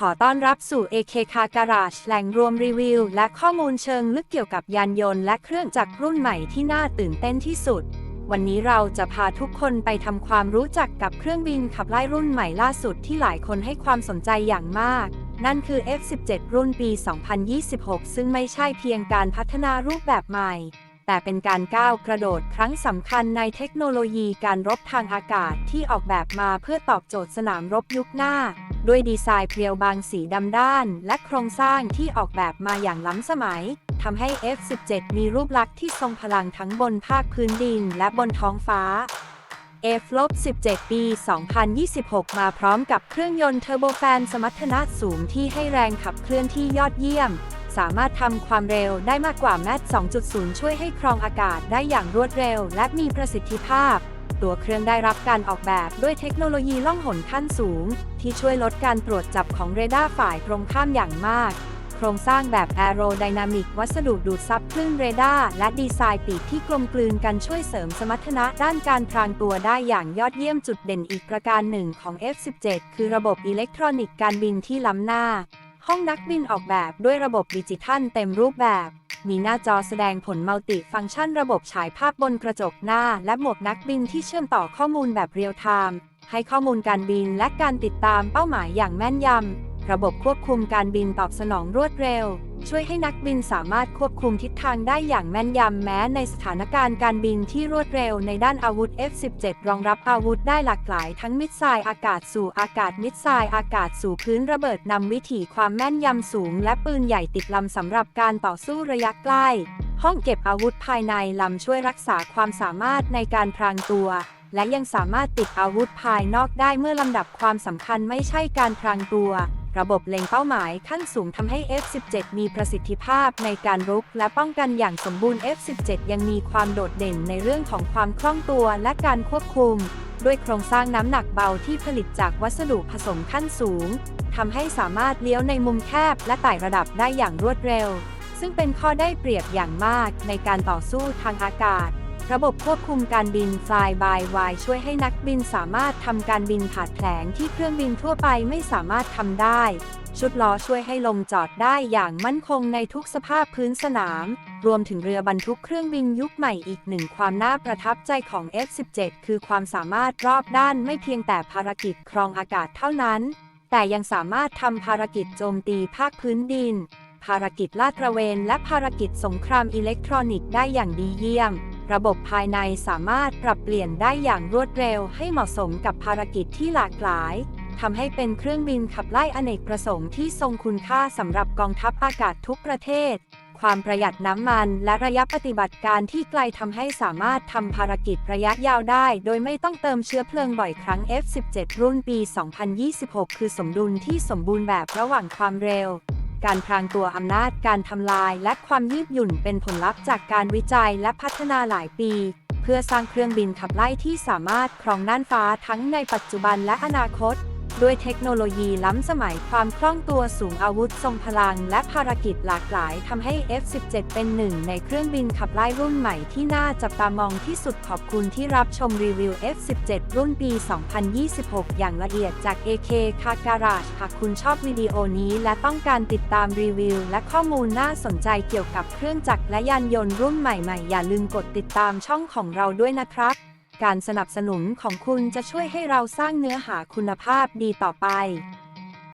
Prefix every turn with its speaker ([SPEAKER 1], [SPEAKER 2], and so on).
[SPEAKER 1] ขอต้อนรับสู่ AK Car Garage แหล่งรวมรีวิว และข้อมูลเชิงลึกเกี่ยวกับยานยนต์และเครื่องจักรรุ่นใหม่ที่น่าตื่นเต้นที่สุด วันนี้เราจะพาทุกคนไปทำความรู้จักกับเครื่องบินขับไล่รุ่นใหม่ล่าสุดที่หลายคนให้ความสนใจอย่างมาก นั่นคือ F17 รุ่นปี 2026 ซึ่งไม่ใช่เพียงการพัฒนารูปแบบใหม่ แต่เป็นการก้าวกระโดดครั้งสำคัญในเทคโนโลยีการรบทางอากาศที่ออกแบบมาเพื่อตอบโจทย์สนามรบยุคหน้า ด้วยดีไซน์เพรียวบางสีดำด้าน และโครงสร้างที่ออกแบบมาอย่างล้ำสมัยทำให้ F17 มีรูปลักษณ์ที่ทรงพลังทั้งบนภาคพื้นดินและบนท้องฟ้า F-17 ปี 2026 มาพร้อมกับเครื่องยนต์เทอร์โบแฟนสมรรถนะสูงที่ให้แรงขับเคลื่อนที่ยอดเยี่ยม สามารถทำความเร็วได้มากกว่าแมท2.0 ช่วยให้ครองอากาศได้อย่างรวดเร็ว และมีประสิทธิภาพ ตัวเครื่องได้รับการออกแบบด้วยเทคโนโลยีล่องหนขั้นสูง ที่ช่วยลดการตรวจจับของเรดาร์ฝ่ายตรงข้ามอย่างมากโครงสร้างแบบแอโรไดนามิกวัสดุดูดซับคลื่นเรดาร์และดีไซน์ปีกที่กลมกลืนกันช่วยเสริมสมรรถนะด้านการพรางตัวได้อย่างยอดเยี่ยมจุดเด่นอีกประการหนึ่งของ F17 คือระบบอิเล็กทรอนิกส์การบินที่ล้ำหน้า ห้องนักบินออกแบบด้วยระบบดิจิทัลเต็มรูปแบบ มีหน้าจอแสดงผลมัลติฟังก์ชันระบบฉายภาพบนกระจกหน้า และหมวกนักบินที่เชื่อมต่อข้อมูลแบบเรียลไทม์ให้ข้อมูลการบินและการติดตามเป้าหมายอย่างแม่นยำ ระบบควบคุมการบินตอบสนองรวดเร็ว ช่วยให้นักบินสามารถควบคุมทิศทางได้อย่างแม่นยำแม้ในสถานการณ์การบินที่รวดเร็วในด้านอาวุธ F17 รองรับอาวุธได้หลากหลายทั้งมิสไซล์อากาศสู่อากาศมิสไซล์อากาศสู่พื้นระเบิดนำวิถีความแม่นยำสูง และปืนใหญ่ติดลำสำหรับการต่อสู้ระยะใกล้ ห้องเก็บอาวุธภายในลำช่วยรักษาความสามารถในการพรางตัวและยังสามารถติดอาวุธภายนอกได้เมื่อลำดับความสำคัญไม่ใช่การพรางตัว ระบบเล็งเป้าหมายขั้นสูงทำให้ F17 มีประสิทธิภาพในการรุกและป้องกันอย่างสมบูรณ์ F17 ยังมีความโดดเด่นในเรื่องของความคล่องตัวและการควบคุม ด้วยโครงสร้างน้ำหนักเบาที่ผลิตจากวัสดุผสมขั้นสูงทำให้สามารถเลี้ยวในมุมแคบและไต่ระดับได้อย่างรวดเร็ว ซึ่งเป็นข้อได้เปรียบอย่างมากในการต่อสู้ทางอากาศ ระบบควบคุมการบิน Fly by Wire ช่วยให้นักบินสามารถทำการบินผ่านแผลงที่เครื่องบินทั่วไปไม่สามารถทำได้ ชุดล้อช่วยให้ลงจอดได้อย่างมั่นคงในทุกสภาพพื้นสนาม รวมถึงเรือบรรทุกเครื่องบินยุคใหม่อีกหนึ่งความน่าประทับใจของ F17 คือความสามารถรอบด้านไม่เพียงแต่ภารกิจครองอากาศเท่านั้น แต่ยังสามารถทำภารกิจโจมตีภาคพื้นดิน ภารกิจลาดตระเวน และภารกิจสงครามอิเล็กทรอนิกส์ได้อย่างดีเยี่ยม ระบบภายในสามารถปรับเปลี่ยนได้อย่างรวดเร็วให้เหมาะสมกับภารกิจที่หลากหลายทำให้เป็นเครื่องบินขับไล่อเนกประสงค์ที่ทรงคุณค่าสำหรับกองทัพอากาศทุกประเทศ ความประหยัดน้ำมันและระยะปฏิบัติการที่ไกลทำให้สามารถทำภารกิจระยะยาวได้ โดยไม่ต้องเติมเชื้อเพลิงบ่อยครั้ง F17 รุ่นปี 2026 คือสมดุลที่สมบูรณ์แบบระหว่างความเร็ว การพรางตัวอำนาจการทำลายและความยืดหยุ่นเป็นผลลัพธ์จากการวิจัยและพัฒนาหลายปี เพื่อสร้างเครื่องบินขับไล่ที่สามารถครองน่านฟ้าทั้งในปัจจุบันและอนาคต ด้วยเทคโนโลยีล้ำสมัยความคล่องตัวสูงอาวุธทรงพลังและภารกิจหลากหลายทำให้ F17 เป็นหนึ่งในเครื่องบินขับไล่รุ่นใหม่ที่น่าจับตามองที่สุดขอบคุณที่รับชมรีวิว F17 รุ่นปี 2026 อย่างละเอียดจาก AK Car Garage หากคุณชอบวิดีโอนี้และต้องการติดตามรีวิว และข้อมูลน่าสนใจเกี่ยวกับเครื่องจักรและยานยนต์รุ่นใหม่ๆ อย่าลืมกดติดตามช่องของเราด้วยนะครับ การสนับสนุนของคุณจะช่วยให้เราสร้างเนื้อหาคุณภาพดีต่อไป